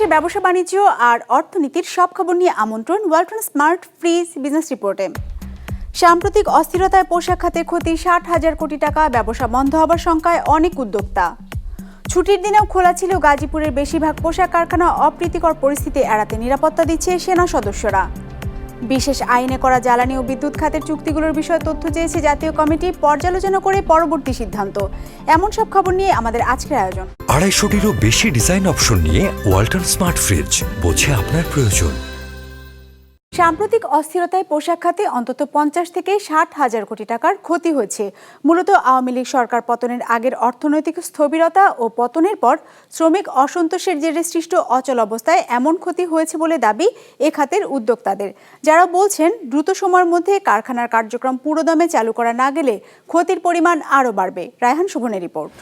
দেশ ব্যবসা, বাণিজ্য আর অর্থনীতির সব খবর নিয়ে আমন্ত্রণ ওয়ালটন স্মার্ট ফ্রিজ বিজনেস রিপোর্টে। সাম্প্রতিক অস্থিরতায় পোশাক খাতের ক্ষতি ষাট হাজার কোটি টাকা, ব্যবসা বন্ধ হবার শঙ্কায় অনেক উদ্যোক্তা। ছুটির দিনেও খোলা ছিল গাজীপুরের বেশিরভাগ পোশাক কারখানা, অপ্রীতিকর পরিস্থিতি এড়াতে নিরাপত্তা দিচ্ছে সেনা সদস্যরা। বিশেষ আইনে করা জ্বালানি ও বিদ্যুৎ খাতের চুক্তিগুলোর বিষয়ে তথ্য চেয়েছে জাতীয় কমিটি, পর্যালোচনা করে পরবর্তী সিদ্ধান্ত। এমন সব খবর নিয়ে আমাদের আজকের আয়োজন। আড়াইশোটিরও বেশি ডিজাইন অপশন নিয়ে ওয়াল্টার স্মার্ট ফ্রিজ, বোঝে আপনার প্রয়োজন। সাম্প্রতিক অস্থিরতায় পোশাক খাতে অন্তত পঞ্চাশ থেকে ষাট হাজার কোটি টাকার ক্ষতি হয়েছে। মূলত আওয়ামী লীগ সরকার পতনের আগের অর্থনৈতিক স্থবিরতা ও পতনের পর শ্রমিক অসন্তোষের জেরে সৃষ্ট অচল অবস্থায় এমন ক্ষতি হয়েছে বলে দাবি এ খাতের উদ্যোক্তাদের। যারা বলছেন, দ্রুত সময়ের মধ্যে কারখানার কার্যক্রম পুরোদমে চালু করা না গেলে ক্ষতির পরিমাণ আরও বাড়বে। রায়হান শুভনের রিপোর্ট।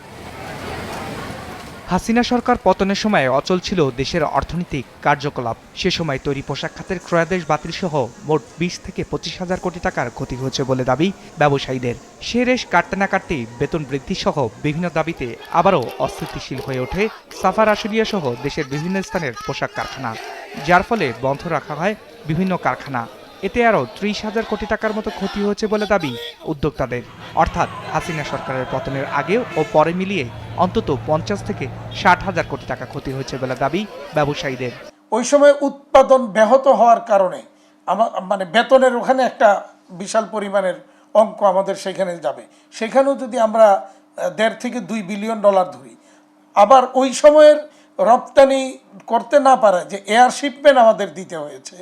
হাসিনা সরকার পতনের সময় অচল ছিল দেশের অর্থনৈতিক কার্যকলাপ। সে সময় তৈরি পোশাক খাতের ক্রয়াদেশ বাতিল সহ মোট বিশ থেকে পঁচিশ হাজার কোটি টাকার ক্ষতি হয়েছে বলে দাবি ব্যবসায়ীদের। সে রেশ কাটতে না কাটতেই বেতন বৃদ্ধি সহ বিভিন্ন দাবিতে আবারও অস্থিতিশীল হয়ে ওঠে সাফার আশুলিয়া সহ দেশের বিভিন্ন স্থানের পোশাক কারখানা। যার ফলে বন্ধ রাখা হয় বিভিন্ন কারখানা। এতে আরও ত্রিশ হাজার কোটি টাকার মতো ক্ষতি হয়েছে বলে দাবি উদ্যোক্তাদের। অর্থাৎ হাসিনা সরকারের পতনের আগে ও পরে মিলিয়ে অন্তত পঞ্চাশ থেকে ষাট হাজার কোটি টাকা ক্ষতি হয়েছে বলে দাবি ব্যবসায়ীদের। ওই সময় উৎপাদন ব্যাহত হওয়ার কারণে আমার মানে বেতনের ওখানে একটা বিশাল পরিমাণের অঙ্ক আমাদের সেখানে যাবে। সেখানেও যদি আমরা দেড় থেকে দুই বিলিয়ন ডলার ধরি। আবার ওই সময়ের রপ্তানি করতে না পারা যে এয়ার শিপমেন্ট আমাদের দিতে হয়েছে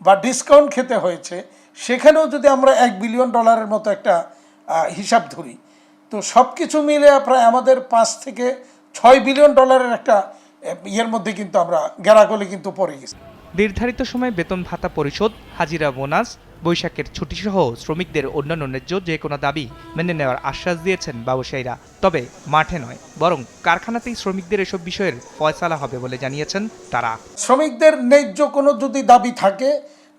বা ডিসকাউন্ট খেতে হয়েছে, সেখানেও যদি আমরা এক বিলিয়ন ডলারের মতো একটা হিসাব ধরি তো সব কিছু মিলে প্রায় আমাদের পাঁচ থেকে ছয় বিলিয়ন ডলারের একটা ইয়ের মধ্যে কিন্তু আমরা গেরাগলে কিন্তু পড়ে গেছি। নির্ধারিত সময় বেতন ভাতা পরিশোধ হাজিরা বোনাস বৈশাখের ছুটিসহ শ্রমিকদের অন্যান্য ন্যায্য যে কোনো দাবি মেনে নেওয়ার আশ্বাস দিয়েছেন ব্যবসায়ীরা। তবে মাঠে নয় বরং কারখানাতেই শ্রমিকদের এসব বিষয়ের ফয়সালা হবে বলে জানিয়েছেন তারা। শ্রমিকদের ন্যায্য কোনো যদি দাবি থাকে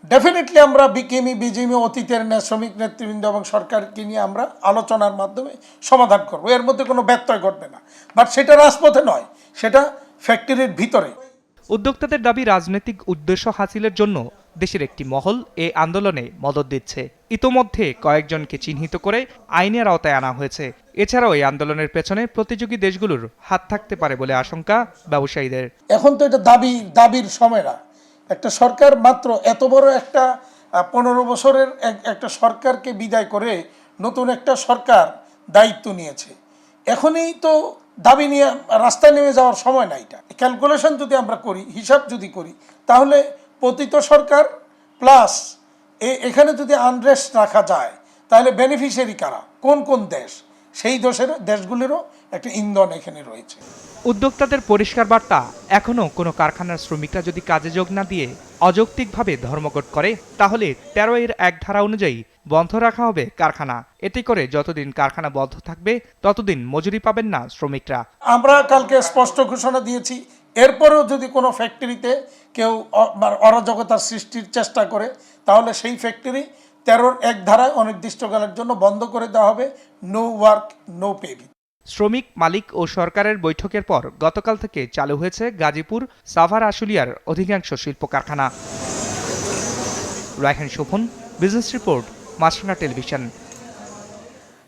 ডেফিনেটলি আমরা বিকেমি বিজেমি অতীতের শ্রমিক নেতৃবৃন্দ এবং সরকারকে নিয়ে আমরা আলোচনার মাধ্যমে সমাধান করব। এর মধ্যে কোনো ব্যত্যয় ঘটবে না। বাট সেটা রাজপথে নয় সেটা ফ্যাক্টরির ভিতরে। উদ্যোক্তাদের দাবি রাজনৈতিক উদ্দেশ্য হাসিলের জন্য দেশের একটি মহল এ আন্দোলনে মদত দিচ্ছে। ইতোমধ্যে কয়েকজনকে চিহ্নিত করে আইনের আওতায় আনা হয়েছে। এছাড়াও এই আন্দোলনের পেছনে প্রতিযোগী দেশগুলোর হাত থাকতে পারে বলে আশঙ্কা ব্যবসায়ীদের। এখন তো এটা দাবি দাবির সময় না। একটা সরকার মাত্র এত বড় একটা পনেরো বছরের এক- একটা সরকারকে বিদায় করে নতুন একটা সরকার দায়িত্ব নিয়েছে। এখনই তো দাবি নিয়ে রাস্তায় নেমে যাওয়ার সময় না এটা। ক্যালকুলেশন যদি আমরা করি, হিসাব যদি করি, তাহলে পতিত সরকার প্লাস এখানে যদি আনরেস্ট রাখা যায়, তাহলে বেনিফিশিয়ারি কারা? কোন কোন দেশ? সেই দেশের, দেশগুলিরও একটা ইন্ধন এখানে রয়েছে। উদ্যোক্তাদের পরিষ্কার বার্তা, এখনও কোনো কারখানার শ্রমিকরা যদি কাজে যোগ না দিয়ে অযৌক্তিকভাবে ধর্মঘট করে, তাহলে তেরো এর এক ধারা অনুযায়ী বন্ধ রাখা হবে কারখানা। এতে করে যতদিন কারখানা বন্ধ থাকবে, ততদিন মজুরি পাবেন না শ্রমিকরা। আমরা কালকে স্পষ্ট ঘোষণা দিয়েছি, এরপরেও যদি কোনো ফ্যাক্টরিতে কেউ মানে অরাজকতার সৃষ্টির চেষ্টা করে, তাহলে সেই ফ্যাক্টরি তেরোর এক ধারায় অনির্দিষ্টকালের জন্য বন্ধ করে দেওয়া হবে। No work, no pay. শ্রমিক, মালিক ও সরকারের বৈঠকের পর গতকাল থেকে চালু হয়েছে গাজীপুর সাভার আশুলিয়ার অধিকাংশ শিল্প কারখানা Raihan Shovon, business report, Maasranga television.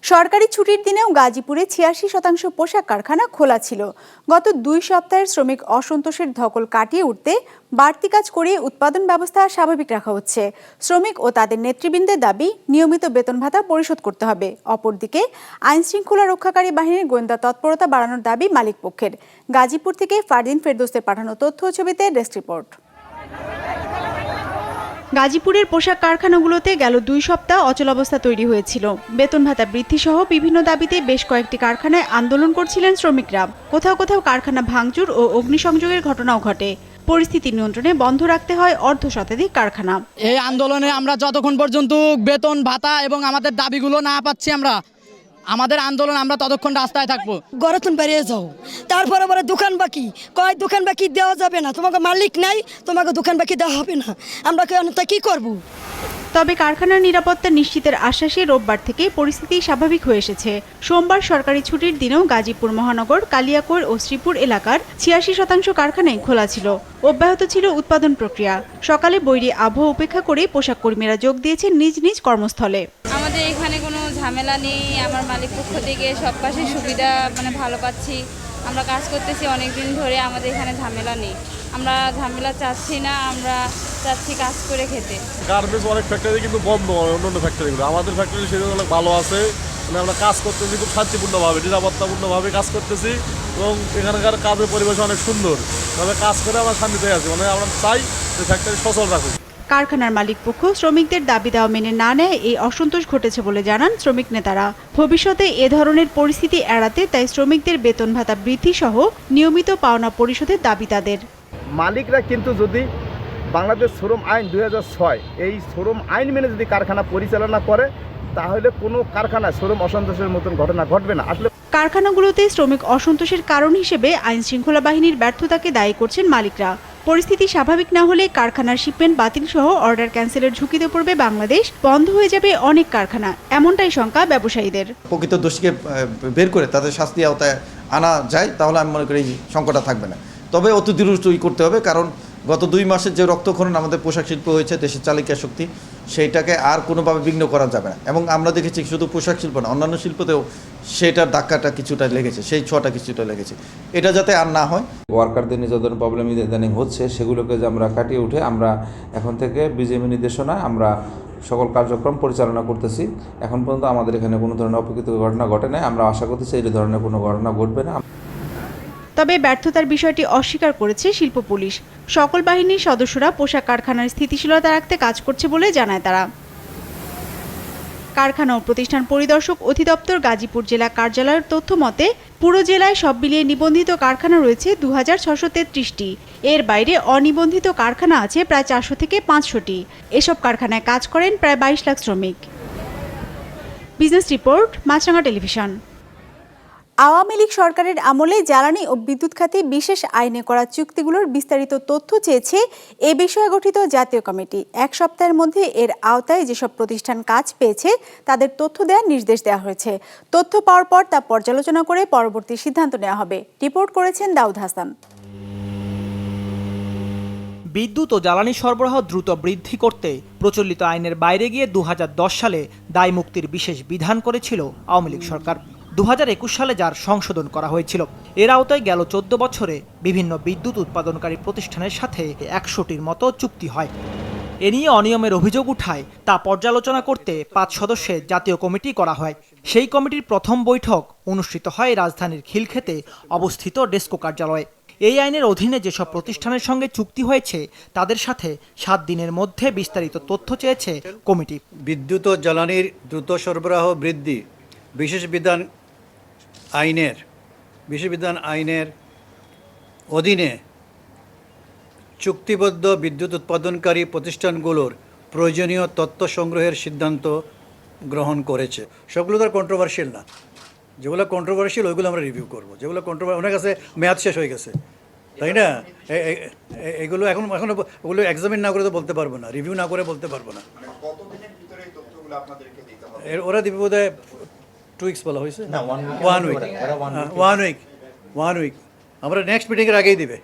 সরকারি ছুটির দিনেও গাজীপুরে ছিয়াশি শতাংশ পোশাক কারখানা খোলা ছিল। গত দুই সপ্তাহের শ্রমিক অসন্তোষের ধকল কাটিয়ে উঠতে বাড়তি কাজ করিয়ে উৎপাদন ব্যবস্থা স্বাভাবিক রাখা হচ্ছে। শ্রমিক ও তাদের নেতৃবৃন্দের দাবি, নিয়মিত বেতন ভাতা পরিশোধ করতে হবে। অপরদিকে, আইনশৃঙ্খলা রক্ষাকারী বাহিনীর গোয়েন্দা তৎপরতা বাড়ানোর দাবি মালিক পক্ষের। গাজীপুর থেকে ফারদিন ফেরদোস্তের পাঠানো তথ্য ছবিতে ডেস্ক রিপোর্ট। গাজীপুরের পোশাক কারখানাগুলোতে গেল দুই সপ্তাহ অচল অবস্থা তৈরি হয়েছিল। বেতন ভাতা বৃদ্ধি সহ বিভিন্ন দাবিতে বেশ কয়েকটি কারখানায় আন্দোলন করছিলেন শ্রমিকরা। কোথাও কোথাও কারখানা ভাঙচুর ও অগ্নিসংযোগের ঘটনাও ঘটে। পরিস্থিতি নিয়ন্ত্রণে বন্ধ রাখতে হয় অর্ধ শতাধিক কারখানা। এই আন্দোলনে আমরা যতক্ষণ পর্যন্ত বেতন, ভাতা এবং আমাদের দাবিগুলো না পাচ্ছি আমরা আমাদের আন্দোলন আমরা ততক্ষণ রাস্তায় থাকব। গরতন বেরিয়ে যাও। তারপরে বলে, দোকান বাকি। কয়, দোকান বাকি দেওয়া যাবে না। তোমাকে মালিক নাই, তোমাকে দোকান বাকি দেওয়া হবে না। আমরা কি করব? তবে কারখানার নিরাপত্তা নিশ্চিতের আশ্বাসে রোববার থেকে পরিস্থিতি স্বাভাবিক হয়ে এসেছে। সোমবার সরকারি ছুটির দিনেও গাজীপুর মহানগর, কালিয়াকৈর ও শ্রীপুর এলাকার ছিয়াশি শতাংশ কারখানাই খোলা ছিল। অব্যাহত ছিল উৎপাদন প্রক্রিয়া। সকালে বৈরি আবহাওয়া উপেক্ষা করে পোশাক কর্মীরা যোগ দিয়েছেন নিজ নিজ কর্মস্থলে। আমাদের এখানে কোনো ঝামেলা নেই, আমার মালিক পক্ষ থেকে সব পাশে সুবিধা মানে ভালো পাচ্ছি। আমরা কাজ করতেছি, অনেকদিন ধরে আমাদের এখানে ঝামেলা নেই। আমরা ঝামেলা চাচ্ছি না আমরা চাচ্ছি কাজ করে খেতে। গার্মেন্টস অনেক ফ্যাক্টরি কিন্তু বন্ধ অন্য অন্য ফ্যাক্টরিগুলো আমাদের ফ্যাক্টরি সেগুলো অনেক ভালো আছে মানে আমরা কাজ করতেছি খুব শান্তিপূর্ণভাবে নিরাপত্তাপূর্ণভাবে কাজ করতেছি এবং এখানকার কাজের পরিবেশ অনেক সুন্দর। তবে কাজ করে আমরা শান্তিতে আছি মানে আমরা চাই যে ফ্যাক্টরি সচল রাখুক। কারখানার মালিক পক্ষ শ্রমিকদের দাবি দেওয়া মেনে না নেয় এই অসন্তোষ ঘটেছে বলে জানান শ্রমিক নেতারা। ভবিষ্যতে এ ধরনের পরিস্থিতি এড়াতে তাই শ্রমিকদের বেতন ভাতা বৃদ্ধি সহ নিয়মিত পাওনা পরিশোধের দাবি তাদের। মালিকরা কিন্তু যদি বাংলাদেশ শ্রম আইন দু হাজার ছয় এই শ্রম আইন মেনে যদি কারখানা পরিচালনা করে তাহলে কোনো কারখানায় শ্রম অসন্তোষের মতন ঘটনা ঘটবে না। আসলে কারখানাগুলোতে শ্রমিক অসন্তোষের কারণ হিসেবে আইন শৃঙ্খলা বাহিনীর ব্যর্থতাকে দায়ী করছেন মালিকরা। পরিস্থিতি স্বাভাবিক না হলে কারখানার শিপমেন্ট বাতিল সহ অর্ডার ক্যান্সেলের ঝুঁকিতে পড়বে বাংলাদেশ। বন্ধ হয়ে যাবে অনেক কারখানা। এমনটাই শঙ্কা ব্যবসায়ীদের। প্রকৃত দোষীকে বের করে তাদের শাস্তি আওতায় আনা যায় তাহলে আমি মনে করি এই সংকটটা থাকবে না। তবে অত দ্রুতই করতে হবে, কারণ গত দুই মাসের যে রক্তক্ষরণ আমাদের পোশাক শিল্প হয়েছে, দেশের চালিকা শক্তি, সেইটাকে আর কোনোভাবে বিঘ্ন করা যাবে না। এবং আমরা দেখেছি শুধু পোশাক শিল্প না, অন্যান্য শিল্পতেও সেটার ধাক্কাটা কিছুটা লেগেছে, সেই ছোঁয়াটা কিছুটা লেগেছে। এটা যাতে আর না হয়। ওয়ার্কারদের যে প্রবলেম ইদানিং হচ্ছে, সেগুলোকে যে আমরা কাটিয়ে উঠে আমরা এখন থেকে বিজেপি নির্দেশনায় আমরা সকল কার্যক্রম পরিচালনা করতেছি। এখন পর্যন্ত আমাদের এখানে কোনো ধরনের অপ্রকৃত ঘটনা ঘটে নাই, আমরা আশা করতেছি এই ধরনের কোনো ঘটনা ঘটবে না। তবে ব্যর্থতার বিষয়টি অস্বীকার করেছে শিল্প পুলিশ। সকল বাহিনীর সদস্যরা পোশাক কারখানার স্থিতিশীলতা রাখতে কাজ করছে বলে জানায় তারা। কারখানা ও প্রতিষ্ঠান পরিদর্শক অধিদপ্তর গাজীপুর জেলা কার্যালয়ের তথ্য মতে, পুরো জেলায় সব মিলিয়ে নিবন্ধিত কারখানা রয়েছে দু হাজার তেত্রিশটি। এর বাইরে অনিবন্ধিত কারখানা আছে প্রায় চারশো থেকে পাঁচশোটি। এসব কারখানায় কাজ করেন প্রায় বাইশ লাখ শ্রমিক। Business report Maasranga television. Awami League সরকারের আমলে জ্বালানি ও বিদ্যুৎ খাতে বিশেষ আইনে করা চুক্তিগুলোর বিস্তারিত তথ্য চেয়েছে এ বিষয়ে গঠিত জাতীয় কমিটি। এক সপ্তাহের মধ্যে এর আওতায় যেসব প্রতিষ্ঠান কাজ পেয়েছে, তাদের তথ্য দেওয়ার নির্দেশ দেওয়া হয়েছে। তথ্য পাওয়ার পর তা পর্যালোচনা করে পরবর্তী সিদ্ধান্ত নেওয়া হবে। রিপোর্ট করেছেন দাউদ হাসান। বিদ্যুৎ ও জ্বালানি সরবরাহ দ্রুত বৃদ্ধি করতে প্রচলিত আইনের বাইরে গিয়ে দু হাজার দশ সালে দায় মুক্তির বিশেষ বিধান করেছিল আওয়ামী লীগ সরকার। দু হাজার একুশ সালে যার সংশোধন করা হয়েছিল। এর আওতায় গেল চোদ্দ বছরে বিভিন্ন বিদ্যুৎ উৎপাদনকারী প্রতিষ্ঠানের সাথে একশোটির মতো চুক্তি হয়। এ নিয়ে অনিয়মের অভিযোগ উঠায় তা পর্যালোচনা করতে পাঁচ সদস্যের জাতীয় কমিটি করা হয়। সেই কমিটির প্রথম বৈঠক অনুষ্ঠিত হয় রাজধানীর খিলক্ষেতে অবস্থিত ডেস্কো কার্যালয়ে। এই আইনের অধীনে যেসব প্রতিষ্ঠানের সঙ্গে চুক্তি হয়েছে, তাদের সাথে সাত দিনের মধ্যে বিস্তারিত তথ্য চেয়েছে কমিটি। বিদ্যুৎ ও জ্বালানির দ্রুত সরবরাহ বৃদ্ধি, বিশেষ বিধান আইনের বিশেষ বিধান আইনের অধীনে চুক্তিবদ্ধ বিদ্যুৎ উৎপাদনকারী প্রতিষ্ঠানগুলোর প্রয়োজনীয় তথ্য সংগ্রহের সিদ্ধান্ত গ্রহণ করেছে। সবগুলো তো কন্ট্রোভার্সিয়াল না। যেগুলো কন্ট্রোভার্সিয়াল ওইগুলো আমরা রিভিউ করব। যেগুলো কন্ট্রোভার ওনার কাছে মেয়াদ শেষ হয়ে গেছে। তাই না? এগুলো এখন এখন ওগুলো এক্সামিন না করে তো বলতে পারব না। রিভিউ না করে বলতে পারব না। এর- ওরা দিবে বোধ টু উইক্স বলা হয়েছে one week one week one week আমরা নেক্সট মিটিংয়ের আগেই দিবে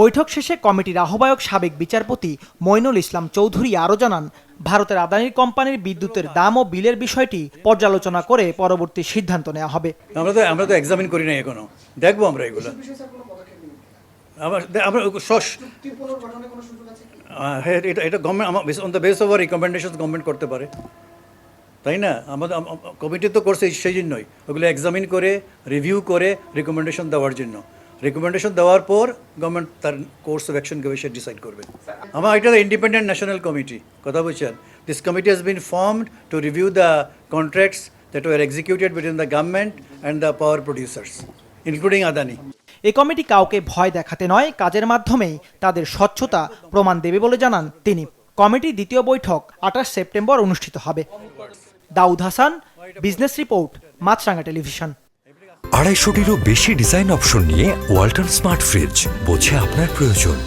বৈঠক শেষে কমিটির আহ্বায়ক সাবেক বিচারপতি মইনুল ইসলাম চৌধুরী আরও জানান ভারতের আদানির কোম্পানির বিদ্যুতের দাম ও বিলের বিষয়টি পর্যালোচনা করে পরবর্তী সিদ্ধান্ত নেওয়া হবে। আমরা তো আমরা তো এক্সামিন করি না এখনও। দেখব আমরা এগুলো। আমার হ্যাঁ, এটা এটা গভর্নমেন্ট আমার on the base of our recommendation government করতে পারে। তাই না? আমাদের কমিটি তো করছে সেই জন্যই। ওগুলো এক্সামিন করে রিভিউ করে রেকমেন্ডেশন দেওয়ার জন্য। রেকমেন্ডেশন দেওয়ার পর গভর্নমেন্ট তার কোর্স অফ অ্যাকশন সে ডিসাইড করবে। আমার এটা ইন্ডিপেন্ডেন্ট ন্যাশনাল কমিটি কথা বলছেন this committee has been formed to review the contracts that were executed between the government and the power producers including Adani এ কমিটি কাউকে ভয় দেখাতে নয়, কাজের মাধ্যমেই তাদের স্বচ্ছতা প্রমাণ দেবে বলে জানান তিনি। কমিটির দ্বিতীয় বৈঠক আঠাশ সেপ্টেম্বর অনুষ্ঠিত হবে। Daud Hasan business report Maasranga television. আড়াইশোটিরও বেশি ডিজাইন অপশন নিয়ে ওয়াল্টন স্মার্ট ফ্রিজ বোঝে আপনার প্রয়োজন।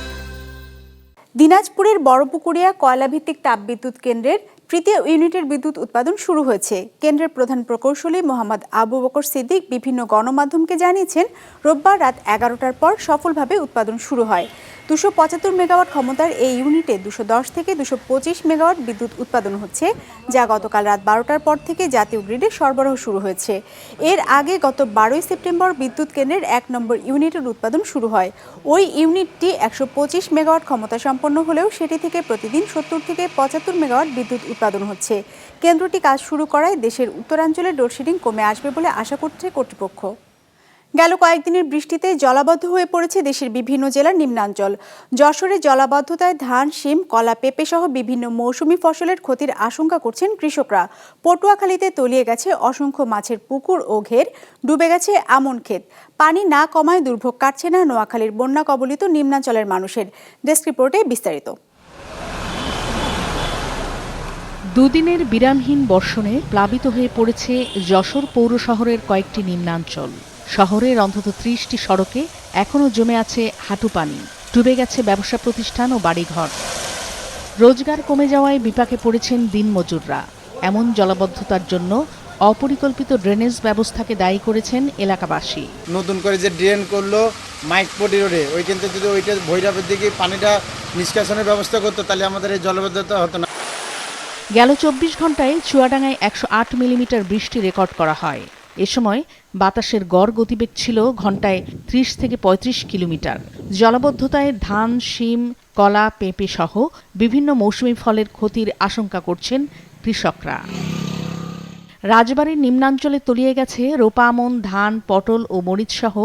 দিনাজপুরের বড়পুকুরিয়া কয়লাভিত্তিক তাপবিদ্যুৎ কেন্দ্রের তৃতীয় ইউনিটের বিদ্যুৎ উৎপাদন শুরু হয়েছে। কেন্দ্রের প্রধান প্রকৌশলী মোহাম্মদ আবু বকর সিদ্দিক বিভিন্ন গণমাধ্যমকে জানিয়েছেন, রোববার রাত এগারোটার পর সফলভাবে উৎপাদন শুরু হয়। দুশো পঁচাত্তর মেগাওয়াট ক্ষমতার এই ইউনিটে দুশো দশ থেকে দুশো পঁচিশ মেগাওয়াট বিদ্যুৎ উৎপাদন হচ্ছে, যা গতকাল রাত বারোটার পর থেকে জাতীয় গ্রিডে সরবরাহ শুরু হয়েছে। এর আগে গত বারোই সেপ্টেম্বর বিদ্যুৎ কেন্দ্রের এক নম্বর ইউনিটের উৎপাদন শুরু হয়। ওই ইউনিটটি একশো পঁচিশ মেগাওয়াট ক্ষমতা সম্পন্ন হলেও সেটি থেকে প্রতিদিন সত্তর থেকে পঁচাত্তর মেগাওয়াট বিদ্যুৎ উৎপাদন হচ্ছে। কেন্দ্রটি কাজ শুরু করায় দেশের উত্তরাঞ্চলে লোডশেডিং কমে আসবে বলে আশা করছে কর্তৃপক্ষ। গেল কয়েকদিনের বৃষ্টিতে জলাবদ্ধ হয়ে পড়েছে দেশের বিভিন্ন জেলার নিম্নাঞ্চল। যশোরে জলাবদ্ধতায় ধান, শিম, কলা, পেঁপে সহ বিভিন্ন মৌসুমি ফসলের ক্ষতির আশঙ্কা করছেন কৃষকরা। পটুয়াখালীতে তলিয়ে গেছে অসংখ্য মাছের পুকুর ও ঘের, ডুবে গেছে আমন ক্ষেত। পানি না কমায় দুর্ভোগ কাটছে না নোয়াখালীর বন্যা কবলিত নিম্নাঞ্চলের মানুষের। ডেস্ক রিপোর্টে বিস্তারিত। দুদিনের বিরামহীন বর্ষণে প্লাবিত হয়ে পড়েছে যশোর পৌর শহরের কয়েকটি নিম্নাঞ্চল। শহরের অন্তত ত্রিশটি সড়কে এখনও জমে আছে হাঁটু পানি। ডুবে গেছে ব্যবসা প্রতিষ্ঠান ও বাড়িঘর। রোজগার কমে যাওয়ায় বিপাকে পড়েছেন দিনমজুররা এমন জলাবদ্ধতার জন্য অপরিকল্পিত ড্রেনেজ ব্যবস্থাকে দায়ী করেছেন এলাকাবাসী। নতুন করে যে ড্রেন করল মাইক পটি রোডে ওইখান থেকে যদি ওইটা ভৈরবের দিকে পানিটা নিষ্কাশনের ব্যবস্থা করতো, তাহলে আমাদের এই জলবদ্ধতা হতো না। গেল চব্বিশ ঘন্টায় চুয়াডাঙ্গায় একশো আট মিলিমিটার বৃষ্টি রেকর্ড করা হয়। এ সময় বাতাসের গড় গতিবেগ ছিল ঘন্টায় ত্রিশ থেকে ৩৫ কিলোমিটার। জলাবদ্ধতায় ধান, শিম, কলা, পেঁপে সহ বিভিন্ন মৌসুমি ফলের ক্ষতির আশঙ্কা করছেন কৃষকরা। রাজবাড়ির নিম্নাঞ্চলে তলিয়ে গেছে রোপামন ধান, পটল ও মরিচ সহ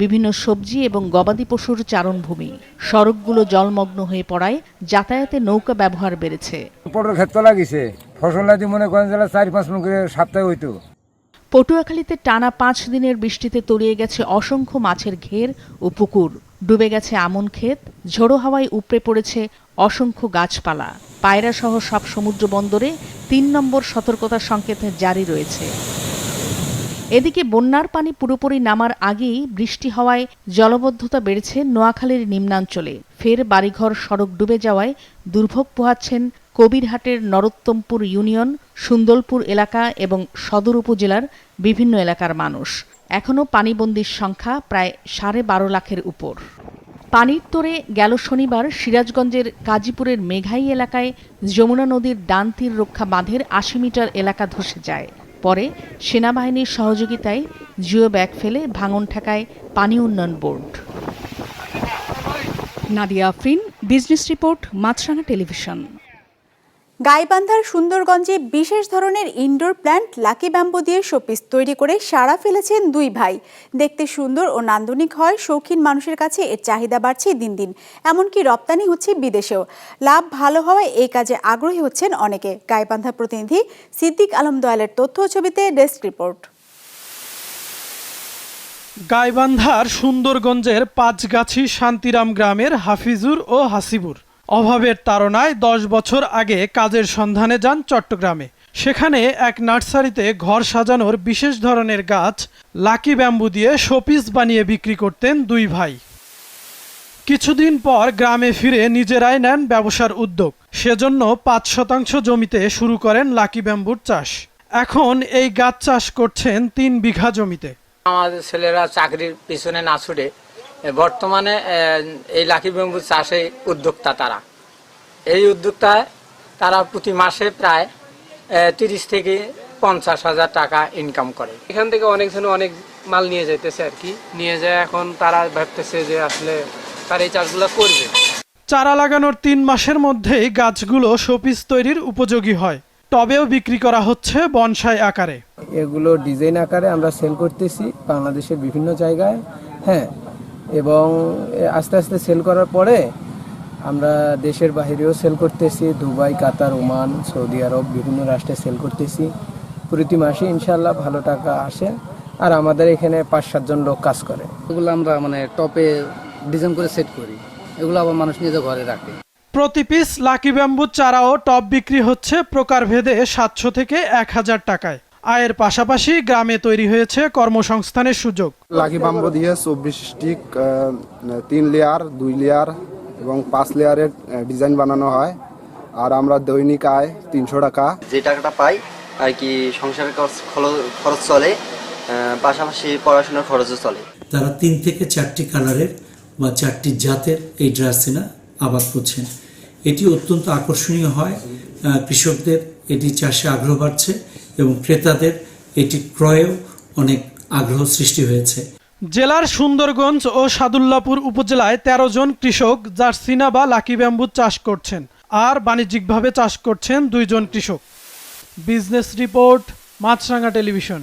বিভিন্ন সবজি এবং গবাদি পশুর চারণভূমি। সড়কগুলো জলমগ্ন হয়ে পড়ায় যাতায়াতে নৌকা ব্যবহার বেড়েছে। পটল ক্ষেত ফসল মনে করেন চার পাঁচ মন করে সপ্তাহে হইতো। পটুয়াখালীতে টানা পাঁচ দিনের বৃষ্টিতে তলিয়ে গেছে অসংখ্য মাছের ঘের ও পুকুর। ডুবে গেছে আমন ক্ষেত, ঝোড়ো হাওয়ায় উপড়ে পড়েছে অসংখ্য গাছপালা। পায়রা সহ সব সমুদ্র বন্দরে তিন নম্বর সতর্কতা সংকেত জারি রয়েছে। এদিকে বন্যার পানি পুরোপুরি নামার আগেই বৃষ্টি হওয়ায় জলবদ্ধতা বেড়েছে নোয়াখালীর নিম্নাঞ্চলে। ফের বাড়িঘর সড়ক ডুবে যাওয়ায় দুর্ভোগ পোহাচ্ছেন কবিরহাটের নরোত্তমপুর ইউনিয়ন, সুন্দরপুর এলাকা এবং সদর উপজেলার বিভিন্ন এলাকার মানুষ। এখনও পানিবন্দির সংখ্যা প্রায় সাড়ে বারো লাখের উপর। পানির তোরে গেল শনিবার সিরাজগঞ্জের কাজীপুরের মেঘাই এলাকায় যমুনা নদীর ডান তীর রক্ষা বাঁধের আশি মিটার এলাকা ধসে যায়। পরে সেনাবাহিনীর সহযোগিতায় জিও ব্যাগ ফেলে ভাঙন ঠেকায় পানি উন্নয়ন board. Nadia Afrin, business report, Maasranga television. গাইবান্ধার সুন্দরগঞ্জে বিশেষ ধরনের ইনডোর প্ল্যান্ট লাকি ব্যাম্বু দিয়ে শোপিস তৈরি করে সাড়া ফেলেছেন দুই ভাই। দেখতে সুন্দর ও নান্দনিক হয়, শৌখিন মানুষের কাছে এর চাহিদা বাড়ছে দিন দিন। এমনকি রপ্তানি হচ্ছে বিদেশেও। লাভ ভালো হওয়ায় এই কাজে আগ্রহী হচ্ছেন অনেকে। গাইবান্ধা প্রতিনিধি সিদ্দিক আলম দয়ালের তথ্য ছবিতে ডেস্ক রিপোর্ট। গাইবান্ধার সুন্দরগঞ্জের পাঁচগাছি শান্তিরাম গ্রামের হাফিজুর ও হাসিবুর। অভাবের তাড়নায় দশ বছর আগে কাজের সন্ধানে যান চট্টগ্রামে। সেখানে এক নার্সারিতে ঘর সাজানোর বিশেষ ধরনের গাছ, লাকি ব্যাম্বু দিয়ে শোপিস বানিয়ে বিক্রি করতেন দুই ভাই। কিছুদিন পর গ্রামে ফিরে নিজেরাই নেন ব্যবসার উদ্যোগ। সেজন্য পাঁচ শতাংশ জমিতে শুরু করেন লাকি ব্যাম্বুর চাষ। এখন এই গাছ চাষ করছেন তিন বিঘা জমিতে। আমাদের ছেলেরা চাকরির পিছনে না ছুটে বর্তমানে এই লাকি বেম্বু চাষে উদ্যোক্তা তারা। এই উদ্যোক্তায় তারা প্রতি মাসে প্রায় তিরিশ থেকে পঞ্চাশ হাজার টাকা ইনকাম করে। এখান থেকে অনেকজন অনেক মাল নিয়ে যাইতেছে আর কি। নিয়ে যায় এখন তারা ভাবতেছে যে আসলে তারা এই চাষগুলো করবে। চারা লাগানোর তিন মাসের মধ্যেই গাছগুলো শোপিস তৈরির উপযোগী হয়। টবেও বিক্রি করা হচ্ছে বনসাই আকারে। এগুলো ডিজাইন আকারে আমরা সেল করতেছি বাংলাদেশের বিভিন্ন জায়গায়। হ্যাঁ এবং আস্তে আস্তে সেল করার পরে আমরা দেশের বাইরেও সেল করতেছি। Dubai Qatar Oman Saudi Arab বিভিন্ন রাষ্ট্রে সেল করতেছি। প্রতি মাসে ইনশাল্লাহ ভালো টাকা আসে। আর আমাদের এখানে পাঁচ সাতজন লোক কাজ করে। এগুলো আমরা মানে টপে ডিজাইন করে সেট করি। এগুলো আবার মানুষ নিজে ঘরে রাখে। প্রতি পিস লাকি ব্যাম্বু চারাও টব বিক্রি হচ্ছে প্রকারভেদে সাতশো থেকে এক হাজার টাকায়। আয়ের পাশাপাশি গ্রামে তৈরি হয়েছে কর্মসংস্থানের সুযোগ। লাকি বাম্বো দিয়ে চব্বিশ স্টিক তিন লেয়ার দুই লেয়ার এবং পাঁচ লেয়ারের ডিজাইন বানানো হয়। আর আমরা দৈনিক আয় তিনশো টাকা। যে টাকাটা পাই আর কি সংসারের খরচ- খরচ- খরচ চলে পাশাপাশি পড়াশোনার খরচও চলে। তারা তিন থেকে চারটি কালারের বা চারটি জাতের এই ড্রাসিনা আবাদ করছেন। এটি অত্যন্ত আকর্ষণীয় হয় কৃষকদের। এটি চাষে আগ্রহ বাড়ছে। এবং ক্রেতাদের এটি ক্রয়েও অনেক আগ্রহ সৃষ্টি হয়েছে। জেলার সুন্দরগঞ্জ ও সাদুল্লাপুর উপজেলায় ১৩ জন কৃষক জার্সিনা বা লাকি ব্যাম্বু চাষ করছেন আর বাণিজ্যিকভাবে চাষ করছেন দুইজন কৃষক। Business report Maasranga television.